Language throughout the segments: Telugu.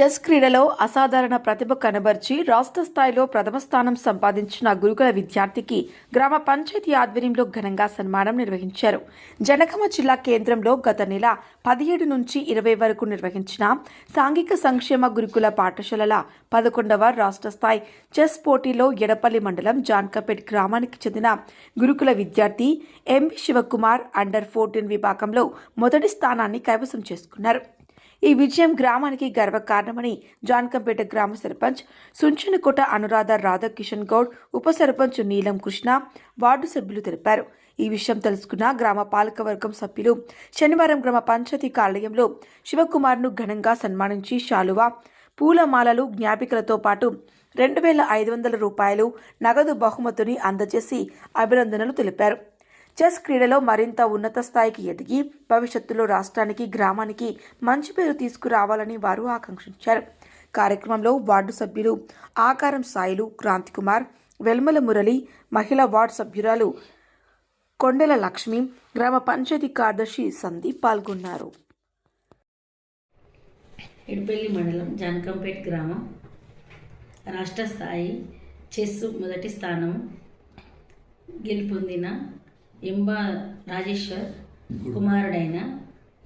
చెస్ క్రీడలో అసాధారణ ప్రతిభ కనబర్చి రాష్ట్ర స్థాయిలో ప్రథమ స్థానం సంపాదించిన గురుకుల విద్యార్థికి గ్రామ పంచాయతీ ఆధ్వర్యంలో ఘనంగా సన్మానం నిర్వహించారు. జనగామ జిల్లా కేంద్రంలో గత నెల పదిహేడు నుంచి ఇరవై వరకు నిర్వహించిన సాంఘిక సంక్షేమ గురుకుల పాఠశాలల పదకొండవ రాష్ట్ర స్థాయి చెస్ పోటీలో ఎడపల్లి మండలం జాన్కపేట్ గ్రామానికి చెందిన గురుకుల విద్యార్థి ఎంబి శివకుమార్ అండర్ ఫోర్టీన్ విభాగంలో మొదటి స్థానాన్ని కైవసం చేసుకున్నారు. ఈ విజయం గ్రామానికి గర్వకారణమని జాన్కంపేట గ్రామ సర్పంచ్ సుంచనకోట అనురాధ రాధాకిషన్ గౌడ్ ఉప సర్పంచ్ నీలం కృష్ణ వార్డు సభ్యులు తెలిపారు. ఈ విషయం తెలుసుకున్న గ్రామ పాలకవర్గం సభ్యులు శనివారం గ్రామ పంచాయతీ కార్యాలయంలో శివకుమార్ను ఘనంగా సన్మానించి శాలువా పూలమాలలు జ్ఞాపికలతో పాటు రెండు వేల ఐదు వందల రూపాయలు నగదు బహుమతిని అందజేసి అభినందనలు తెలిపారు. చెస్ క్రీడలో మరింత ఉన్నత స్థాయికి ఎదిగి భవిష్యత్తులో రాష్ట్రానికి గ్రామానికి మంచి పేరు తీసుకురావాలని వారు ఆకాంక్షించారు. కార్యక్రమంలో వార్డు సభ్యులు ఆకారం సాయిలు క్రాంతికుమార్ వెల్మల మురళి మహిళా వార్డు సభ్యురాలు కొండెల లక్ష్మి గ్రామ పంచాయతీ కార్యదర్శి సందీప్ పాల్గొన్నారు. ఎడిపల్లి మండలం జానకంపేట్ గ్రామం. రాష్ట్ర స్థాయి చెస్ మొదటి స్థానం గెలుపొందిన ఎంబ రాజేశ్వర్ కుమారుడైన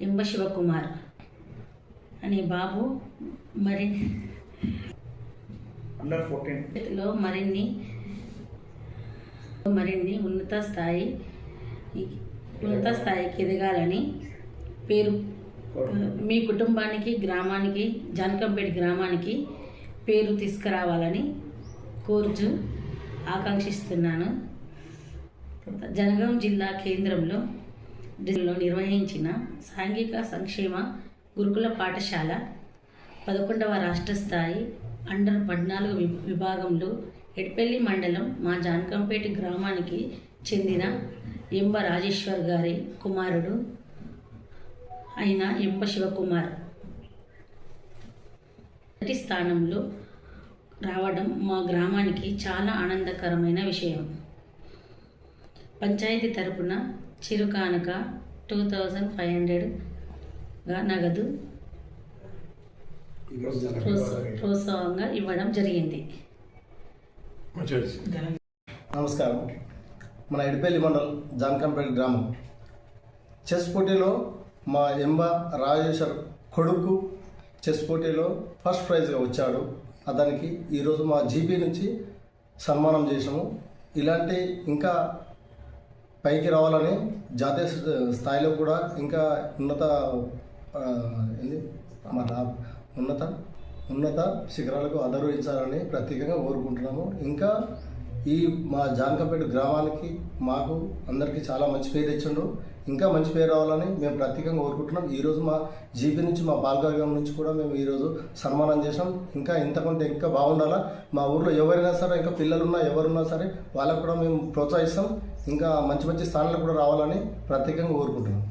ఎంబ శివకుమార్ అనే బాబు మరి లో మరిన్ని మరిన్ని ఉన్నత స్థాయి ఉన్నత స్థాయికి ఎదగాలని పేరు మీ కుటుంబానికి గ్రామానికి జానకంపేట గ్రామానికి పేరు తీసుకురావాలని కోరుచు ఆకాంక్షిస్తున్నాను జనగాం జిల్లా కేంద్రంలో నిర్వహించిన సాంఘిక సంక్షేమ గురుకుల పాఠశాల పదకొండవ రాష్ట్ర స్థాయి అండర్ పద్నాలుగు వి- విభాగంలో ఎడ్పల్లి మండలం మా జానకంపేట గ్రామానికి చెందిన ఎంబ రాజేశ్వర్ గారి కుమారుడు అయిన ఎంబ శివకుమార్ మొదటి స్థానంలో రావడం మా గ్రామానికి చాలా ఆనందకరమైన విషయం. పంచాయతీ తరపున చిరుకానుక టూ థౌజండ్ ఫైవ్ హండ్రెడ్గా నగదు ప్రోత్సాహంగా ఇవ్వడం జరిగింది. నమస్కారం. మన ఎడిపల్లి మండల్ జాన్కంపేట గ్రామం. చెస్ పోటీలో మా ఎంబ రాజేశ్వర్ కొడుకు చెస్ పోటీలో ఫస్ట్ ప్రైజ్గా వచ్చాడు. అతనికి ఈరోజు మా జీపీ నుంచి సన్మానం చేసాము ఇలాంటి ఇంకా పైకి రావాలని జాతీయ స్థాయిలో కూడా ఇంకా ఉన్నత ఏంది? మన ఉన్నత ఉన్నత శిఖరాలకు ఆదరించాలని ప్రత్యేకంగా కోరుకుంటున్నాము. ఇంకా ఈ మా జానకపేట గ్రామానికి మాకు అందరికీ చాలా మంచి పేరు తెచ్చిండు. ఇంకా మంచి పేరు రావాలని మేము ప్రత్యేకంగా కోరుకుంటున్నాం. ఈరోజు మా జీపీ నుంచి మా పాల్గొగం నుంచి కూడా మేము ఈరోజు సన్మానం చేసాం ఇంకా ఇంతకంటే ఇంకా బాగుండాలా? మా ఊర్లో ఎవరైనా సరే ఇంకా పిల్లలున్నా ఎవరున్నా సరే వాళ్ళకు కూడా మేము ప్రోత్సహిస్తాం. ఇంకా మంచి మంచి స్థానాలు కూడా రావాలని ప్రత్యేకంగా కోరుకుంటున్నాం.